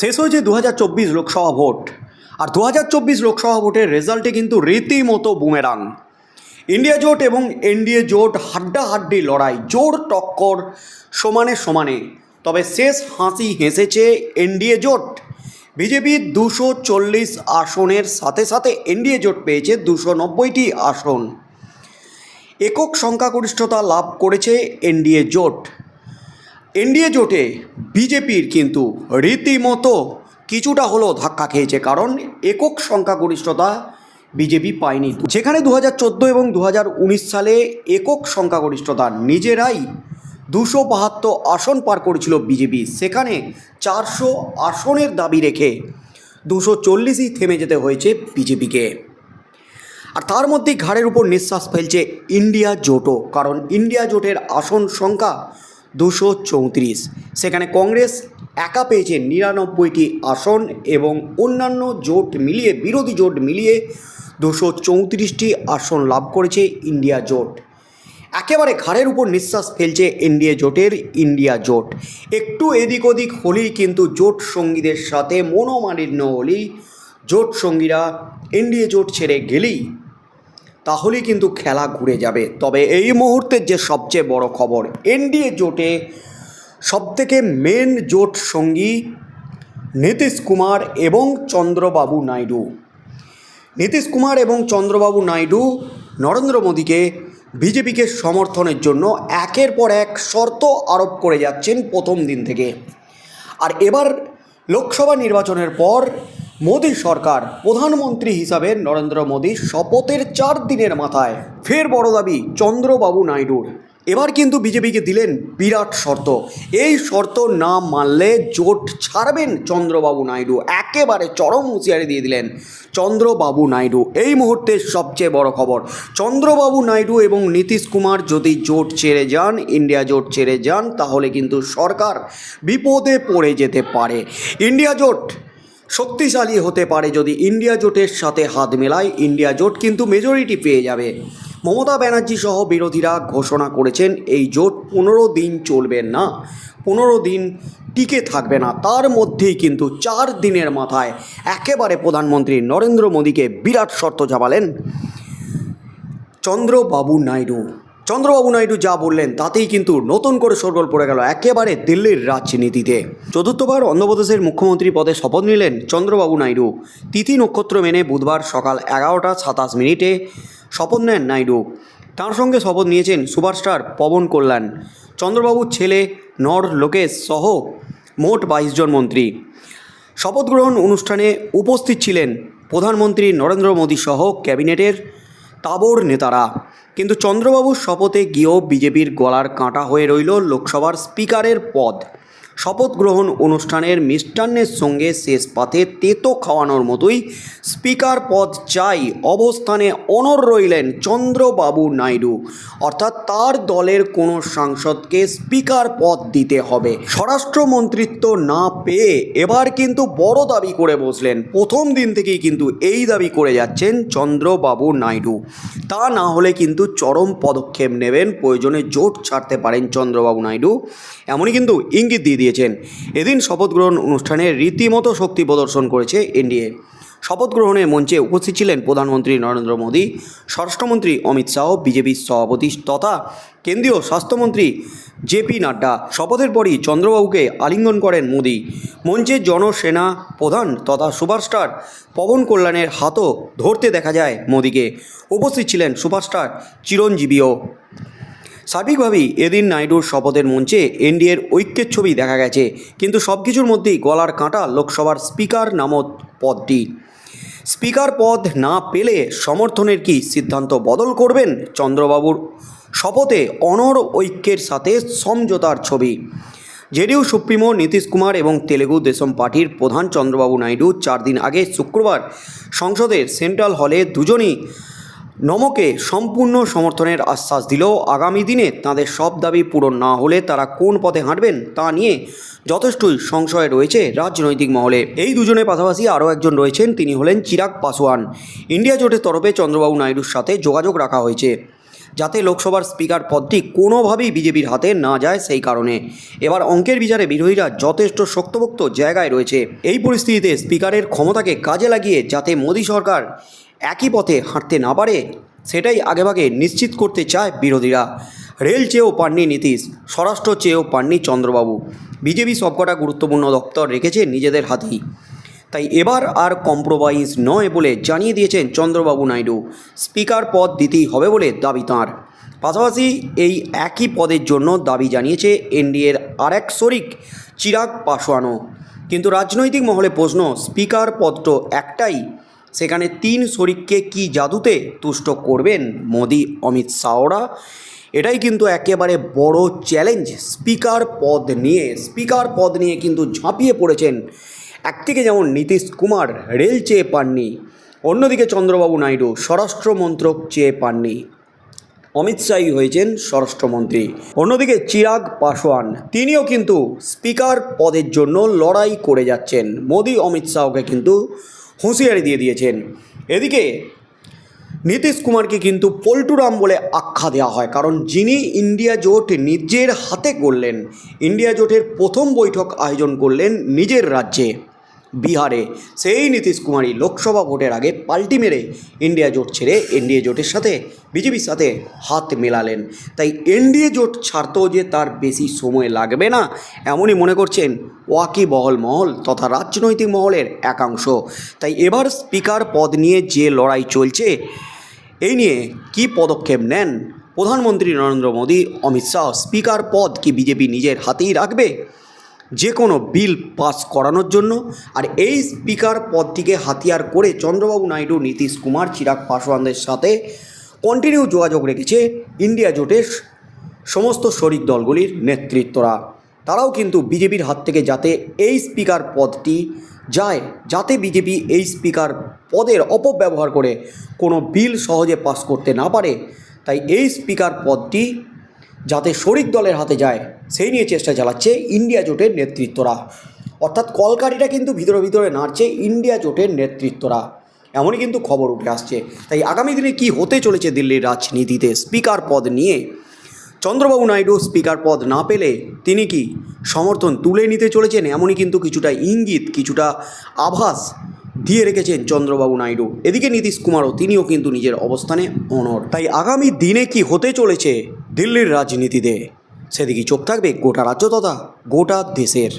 শেষ হয়েছে দু হাজার চব্বিশ লোকসভা ভোট। আর দু হাজার চব্বিশ লোকসভা ভোটের রেজাল্টে কিন্তু রীতিমতো বুমেরাং। ইন্ডিয়া জোট এবং এনডিএ জোট হাড্ডাহাড্ডি লড়াই, জোর টক্কর, সমানে সমানে। তবে শেষ হাসি হেসেছে এনডিএ জোট। বিজেপি দুশো চল্লিশ আসনের সাথে সাথে এনডিএ জোট পেয়েছে দুশো নব্বইটি আসন। একক সংখ্যাগরিষ্ঠতা লাভ করেছে এনডিএ জোট। এনডিএ জোটে বিজেপির কিন্তু রীতিমতো কিছুটা হলেও ধাক্কা খেয়েছে, কারণ একক সংখ্যাগরিষ্ঠতা বিজেপি পায়নি। যেখানে দু হাজার চোদ্দ এবং দু হাজার উনিশ সালে একক সংখ্যাগরিষ্ঠতা নিজেরাই দুশো বাহাত্তর আসন পার করেছিল বিজেপি, সেখানে চারশো আসনের দাবি রেখে দুশো চল্লিশই থেমে যেতে হয়েছে বিজেপিকে। আর তার মধ্যেই ঘাড়ের উপর নিঃশ্বাস ফেলছে ইন্ডিয়া জোটও, কারণ ইন্ডিয়া জোটের আসন সংখ্যা দুশো চৌত্রিশ। সেখানে কংগ্রেস একা পেয়েছে নিরানব্বইটি আসন এবং অন্যান্য জোট মিলিয়ে, বিরোধী জোট মিলিয়ে দুশো চৌত্রিশটি আসন লাভ করেছে ইন্ডিয়া জোট। একেবারে ঘাড়ের উপর নিঃশ্বাস ফেলছে এনডিএ জোটের ইন্ডিয়া জোট। একটু এদিক ওদিক হলেই কিন্তু জোট সঙ্গীদের সাথে মনোমালিন্য হলেই জোট সঙ্গীরা এনডিএ জোট ছেড়ে গেলেই তাহলেই কিন্তু খেলা ঘুরে যাবে। তবে এই মুহূর্তের যে সবচেয়ে বড় খবর, এনডিএ জোটে সবথেকে মেন জোট সঙ্গী নীতিশ কুমার এবং চন্দ্রবাবু নাইডু। নীতিশ কুমার এবং চন্দ্রবাবু নাইডু নরেন্দ্র মোদীকে বিজেপিকে সমর্থনের জন্য একের পর এক শর্ত আরোপ করে যাচ্ছেন প্রথম দিন থেকে। আর এবার লোকসভা নির্বাচনের পর মোদী সরকার প্রধানমন্ত্রী হিসাবে নরেন্দ্র মোদী শপথের চার দিনের মাথায়। ফের বড় দাবি, চন্দ্রবাবু নাইডুর। এবার কিন্তু বিজেপিকে দিলেন বিরাট শর্ত। এই শর্ত না মানলে জোট ছাড়বেন চন্দ্রবাবু নাইডু। একেবারে চরম হুঁশিয়ারি দিয়ে দিলেন চন্দ্রবাবু নাইডু। এই মুহূর্তে সবচেয়ে বড় খবর, চন্দ্রবাবু নাইডু এবং নীতিশ কুমার যদি জোট ছেড়ে যান, ইন্ডিয়া জোট ছেড়ে যান, তাহলে কিন্তু সরকার বিপদে পড়ে যেতে পারে। ইন্ডিয়া জোট শক্তিশালী হতে পারে যদি ইন্ডিয়া জোটের সাথে হাত মেলায় ইন্ডিয়া জোট কিন্তু মেজরিটি পেয়ে যাবে। মমতা ব্যানার্জি সহ বিরোধীরা ঘোষণা করেছেন, এই জোট পনেরো দিন চলবে না। পনেরো দিন টিকে থাকবে না। তার মধ্যেই কিন্তু চার দিনের মাথায় একেবারে প্রধানমন্ত্রী নরেন্দ্র মোদীকে বিরাট শর্ত চাপালেন চন্দ্রবাবু নাইডু। চন্দ্রবাবু নাইডু যা বললেন তাতেই কিন্তু নতুন করে সরগোল পড়ে গেল একেবারে দিল্লির রাজনীতিতে। চতুর্থবার অন্ধ্রপ্রদেশের মুখ্যমন্ত্রী পদে শপথ নিলেন চন্দ্রবাবু নাইডু। তিথি নক্ষত্র মেনে বুধবার সকাল এগারোটা সাতাশ মিনিটে শপথ নেন নাইডু। তার সঙ্গে শপথ নিয়েছেন সুপারস্টার পবন কল্যাণ। চন্দ্রবাবুর ছেলে নর লোকেশ সহ মোট বাইশ জন মন্ত্রী। শপথ গ্রহণ অনুষ্ঠানে উপস্থিত ছিলেন প্রধানমন্ত্রী নরেন্দ্র মোদী সহ ক্যাবিনেটের তাবর নেতারা। কিন্তু চন্দ্রবাবুর শপথে গিয়েও বিজেপির গলার কাঁটা হয়ে রইল লোকসভার স্পিকারের পদ। শপথ গ্রহণ অনুষ্ঠানের মিষ্টান্নের সঙ্গে শেষ পাতে তেতো খাওয়ানোর মতোই স্পিকার পদ চাই অবস্থানে অনর রইলেন চন্দ্রবাবু নাইডু। অর্থাৎ তার দলের কোনো সাংসদকে স্পিকার পদ দিতে হবে। স্বরাষ্ট্রমন্ত্রিত্ব না পেয়ে এবার কিন্তু বড় দাবি করে বসলেন। প্রথম দিন থেকেই কিন্তু এই দাবি করে যাচ্ছেন চন্দ্রবাবু নাইডু। তা না হলে কিন্তু চরম পদক্ষেপ নেবেন। প্রয়োজনে জোট ছাড়তে পারেন চন্দ্রবাবু নাইডু। এমনই কিন্তু ইঙ্গিত দিয়ে দিয়েছেন। এদিন শপথ গ্রহণ অনুষ্ঠানে রীতিমতো শক্তি প্রদর্শন করেছে এনডিএ। শপথ গ্রহণের মঞ্চে উপস্থিত ছিলেন প্রধানমন্ত্রী নরেন্দ্র মোদী, স্বরাষ্ট্রমন্ত্রী অমিত শাহ বিজেপির সভাপতি তথা কেন্দ্রীয় স্বাস্থ্যমন্ত্রী জেপি নাড্ডা। শপথের পরই চন্দ্রবাবুকে আলিঙ্গন করেন মোদী। মঞ্চে জনসেনা প্রধান তথা সুপারস্টার পবন কল্যাণের হাতও ধরতে দেখা যায় মোদীকে। উপস্থিত ছিলেন সুপারস্টার চিরঞ্জীবীও। সার্বিকভাবেই এদিন নাইডুর শপথের মঞ্চে এনডিএর ঐক্যের ছবি দেখা গেছে। কিন্তু সব কিছুর মধ্যেই গলার কাঁটা লোকসভার স্পিকার নামক পদটি। স্পিকার পদ না পেলে সমর্থনের কি সিদ্ধান্ত বদল করবেন চন্দ্রবাবুর? শপথে অনর ঐক্যের সাথে সমঝোতার ছবি। জেডিউ সুপ্রিমো নীতিশ কুমার এবং তেলেগু দেশম পার্টির প্রধান চন্দ্রবাবু নাইডু চার দিন আগে শুক্রবার সংসদের সেন্ট্রাল হলে দুজনই নমকে সম্পূর্ণ সমর্থনের আশ্বাস দিলেও আগামী দিনে তাদের সব দাবি পূরণ না হলে তারা কোন পথে হাঁটবেন তা নিয়ে যথেষ্টই সংশয় রয়েছে রাজনৈতিক মহলে। এই দুজনের পাশাপাশি আরও একজন রয়েছেন, তিনি হলেন চিরাগ পাসওয়ান ইন্ডিয়া জোটের তরফে চন্দ্রবাবু নাইডুর সাথে যোগাযোগ রাখা হয়েছে, যাতে লোকসভার স্পিকার পদটি কোনোভাবেই বিজেপির হাতে না যায় সেই কারণে। এবার অঙ্কের বিচারে বিরোধীরা যথেষ্ট শক্তপোক্ত জায়গায় রয়েছে। এই পরিস্থিতিতে স্পিকারের ক্ষমতাকে কাজে লাগিয়ে যাতে মোদী সরকার একই পথে হাঁটতে না পারে, সেটাই আগেভাগে নিশ্চিত করতে চায় বিরোধীরা। রেল চেয়েও পাননি নীতিশ, স্বরাষ্ট্র চেয়েও পাননি চন্দ্রবাবু। বিজেপি সবকটা গুরুত্বপূর্ণ দপ্তর রেখেছে নিজেদের হাতেই। তাই এবার আর কম্প্রোমাইজ নয় বলে জানিয়ে দিয়েছেন চন্দ্রবাবু নাইডু। স্পিকার পদ দিতেই হবে বলে দাবি তাঁর। পাশাপাশি এই একই পদের জন্য দাবি জানিয়েছে এনডিএর আরেক শরিক, চিরাগ পাসওয়ানও কিন্তু রাজনৈতিক মহলে প্রশ্ন, স্পিকার পদ তো একটাই। সেখানে তিন শরিককে কি জাদুতে তুষ্ট করবেন? মোদি, অমিত শাহরা? এটাই কিন্তু একেবারে বড় চ্যালেঞ্জ স্পিকার পদ নিয়ে। স্পিকার পদ নিয়ে কিন্তু ঝাঁপিয়ে পড়েছেন একদিকে যেমন নীতিশ কুমার, রেল চেয়ে পাননি। অন্যদিকে চন্দ্রবাবু নাইডু, স্বরাষ্ট্রমন্ত্রক চেয়ে পাননি। অমিত শাহই হয়েছেন স্বরাষ্ট্রমন্ত্রী। অন্যদিকে চিরাগ পাসওয়ান তিনিও কিন্তু স্পিকার পদের জন্য লড়াই করে যাচ্ছেন। মোদি, অমিত শাহকে কিন্তু হুঁশিয়ারি দিয়ে দিয়েছেন। এদিকে নীতিশ কুমারকে কিন্তু পল্টুরাম বলে আখ্যা দেওয়া হয়, কারণ যিনি ইন্ডিয়া জোট নিজের হাতে করলেন ইন্ডিয়া জোটের প্রথম বৈঠক আয়োজন করলেন নিজের রাজ্যে। বিহারে। সেই নীতিশ কুমারই লোকসভা ভোটের আগে পাল্টি মেরে ইন্ডিয়া জোট ছেড়ে এনডিএ জোটের সাথে বিজেপির সাথে হাত মেলালেন। তাই এনডিএ জোট ছাড়তেও যে তার বেশি সময় লাগবে না, এমনই মনে করছেন ওয়াকি বহল মহল তথা রাজনৈতিক মহলের একাংশ। তাই এবার স্পিকার পদ নিয়ে যে লড়াই চলছে, এই নিয়ে কী পদক্ষেপ নেন প্রধানমন্ত্রী নরেন্দ্র মোদী, অমিত শাহ, স্পিকার পদ কি বিজেপি নিজের হাতেই রাখবে? যে কোনো বিল পাস করানোর জন্য। আর এই স্পিকার পদটিকে হাতিয়ার করে চন্দ্রবাবু নাইডু, নীতিশ কুমার, চিরাগ পাসওয়ানদের সাথে কন্টিনিউ যোগাযোগ রেখেছে ইন্ডিয়া জোটের সমস্ত শরিক দলগুলির নেতৃত্বরা। তারাও কিন্তু বিজেপির হাত থেকে যাতে এই স্পিকার পদটি যায়, যাতে বিজেপি এই স্পিকার পদের অপব্যবহার করে কোনো বিল সহজে পাস করতে না পারে, তাই এই স্পিকার পদটি যাতে শরিক দলের হাতে যায়, সেই নিয়ে চেষ্টা চালাচ্ছে ইন্ডিয়া জোটের নেতৃত্বরা। অর্থাৎ কলকারিটা কিন্তু ভিতরে ভিতরে নাড়ছে ইন্ডিয়া জোটের নেতৃত্বরা। এমনই কিন্তু খবর উঠে আসছে। তাই আগামী দিনে কি হতে চলেছে দিল্লির রাজনীতিতে? স্পিকার পদ নিয়ে। চন্দ্রবাবু নাইডু স্পিকার পদ না পেলে তিনি কি সমর্থন তুলে নিতে চলেছেন? এমনই কিন্তু কিছুটা ইঙ্গিত, কিছুটা আভাস দিয়ে রেখেছেন চন্দ্রবাবু নাইডু। এদিকে নীতিশ কুমারও, তিনিও কিন্তু নিজের অবস্থানে অনর তাই আগামী দিনে কি হতে চলেছে দিল্লির রাজনীতিতে। সেদিকে চোখ থাকবে গোটা রাজ্য তথা গোটা দেশের।